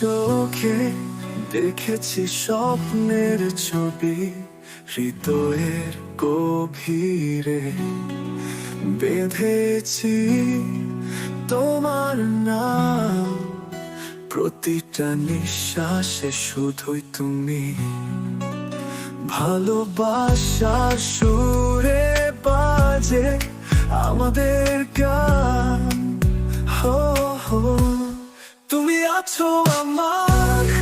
চোখে দেখেছি স্বপ্নের ছবি, হৃদয়ের গভীরে বেঁধেছি তোমার নাম। প্রতিটা নিঃশ্বাসে শুধুই তুমি। ভালোবাসা সুরে বাজে আমাদের গান। তুমি আছো আমার